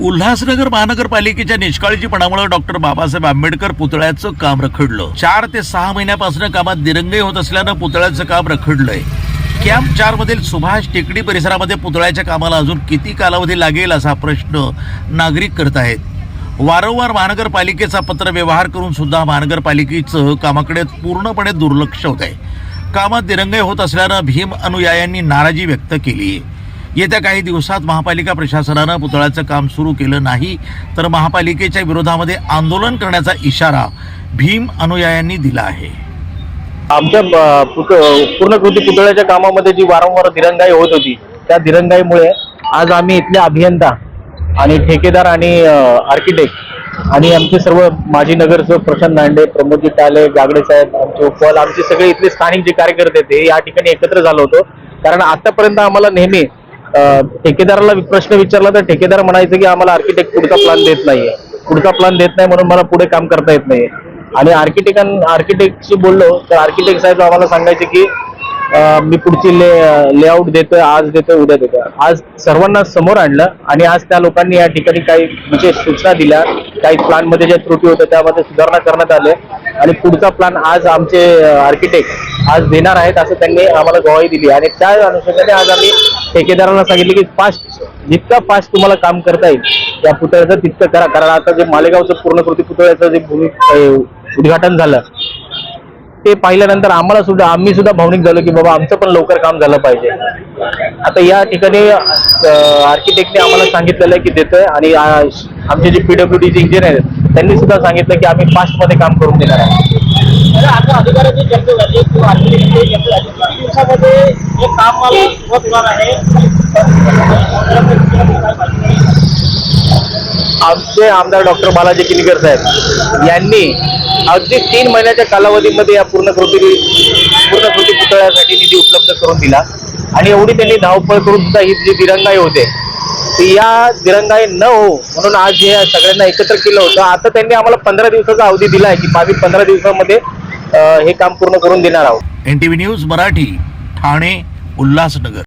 उल्हासनगर महानगरपालिकेच्या निष्काळजीपणामुळे डॉक्टर बाबासाहेब आंबेडकर पुतळ्याचं काम रखडलं. चार ते सहा महिन्यापासून कामात दिरंगाई होत असल्यानं पुतळ्याचं काम रखडलंय. कॅम्प चार मधील सुभाष टेकडी परिसरामध्ये पुतळ्याच्या कामाला अजून किती कालावधी लागेल असा प्रश्न नागरिक करत आहेत. वारंवार महानगरपालिकेचा पत्र व्यवहार करून सुद्धा महानगरपालिकेचं कामाकडे पूर्णपणे दुर्लक्ष होत आहे कामात दिरंगाई होत असल्यानं भीम अनुयायांनी नाराजी व्यक्त केली आहे येत्या काही दिवसात महापालिका प्रशासनानं पुतळ्याचं काम सुरू केलं नाही तर महापालिकेच्या विरोधामध्ये आंदोलन करण्याचा इशारा भीम अनुयायांनी दिला आहे. आमच्या अ, पूर्णकृती पुतळ्याच्या कामामध्ये जी वारंवार दिरंगाई होत होती त्या दिरंगाईमुळे आज आम्ही इथले अभियंता आणि ठेकेदार आणि आर्किटेक्ट आणि आमचे सर्व माजी नगरसेवक प्रशांत नांडे प्रमोदजी टाले गागडे साहेब आमचे उपवाल आमचे सगळे इथले स्थानिक जे कार्यकर्ते आहेत ते या ठिकाणी एकत्र झालो होतो. कारण आतापर्यंत आम्हाला नेहमी ठेकेदाराला प्रश्न विचारला तर ठेकेदार म्हणायचं की आम्हाला आर्किटेक्ट पुढचा प्लॅन देत नाहीये. पुढचा प्लॅन देत नाही म्हणून मला पुढे काम करता येत नाही आणि आर्किटेक्ट आर्किटेक्टशी बोललो तर आर्किटेक्ट साहेब आम्हाला सांगायचे की मी पुढची ले लेआउट देतोय आज देतोय उद्या देतोय. आज सर्वांना समोर आणलं आणि आज त्या लोकांनी या ठिकाणी काही विशेष सूचना दिल्या. काही प्लॅनमध्ये ज्या त्रुटी होत्या त्यामध्ये सुधारणा करण्यात आले. आणि पुढचा प्लॅन आज आमचे आर्किटेक्ट आज देणार आहेत असं त्यांनी आम्हाला गवाही दिली. आणि त्या अनुषंगाने आज आम्ही ठेकेदारांना सांगितले की फास्ट जितका फास्ट तुम्हाला काम करता येईल या पुतळ्याचं तितकं करा. कारण आता जे मालेगावचं पूर्णकृती पुतळ्याचं जे भूमी उद्घाटन झालं ते पाहिल्यानंतर आम्हाला सुद्धा आम्ही सुद्धा भावनिक झालो की बाबा आमचं पण लवकर काम झालं पाहिजे. आता या ठिकाणी आर्किटेक्टने आम्हाला सांगितलेलं आहे की देतोय आणि आमचे जे पीडब्ल्यू डी इंजिनियर आहेत त्यांनी सुद्धा सांगितलं की आम्ही फास्टमध्ये काम करून देणार आहे आता अधिकाऱ्याची चर्चा झाली किंवा आर्किटेक्टची चर्चा झाली दिवसामध्ये हे काम मला सुरुवात होणार आहे. आमचे आमदार डॉक्टर बालाजी किनीकर साहेब यांनी अगदी तीन महिन्याच्या कालावधीमध्ये या पूर्णकृती पूर्णकृती पुतळ्यासाठी निधी उपलब्ध करून दिला. आणि एवढी त्यांनी धावपळ करून सुद्धा ही जी दिरंगाई होते ती या दिरंगाई न हो म्हणून आज हे सगळ्यांना एकत्र केलं होतं. आता त्यांनी आम्हाला पंधरा दिवसाचा अवधी दिला आहे की आम्ही पंधरा दिवसामध्ये हे काम पूर्ण करून देणार आहोत. N T V news Marathi Thane. Ulhasnagar.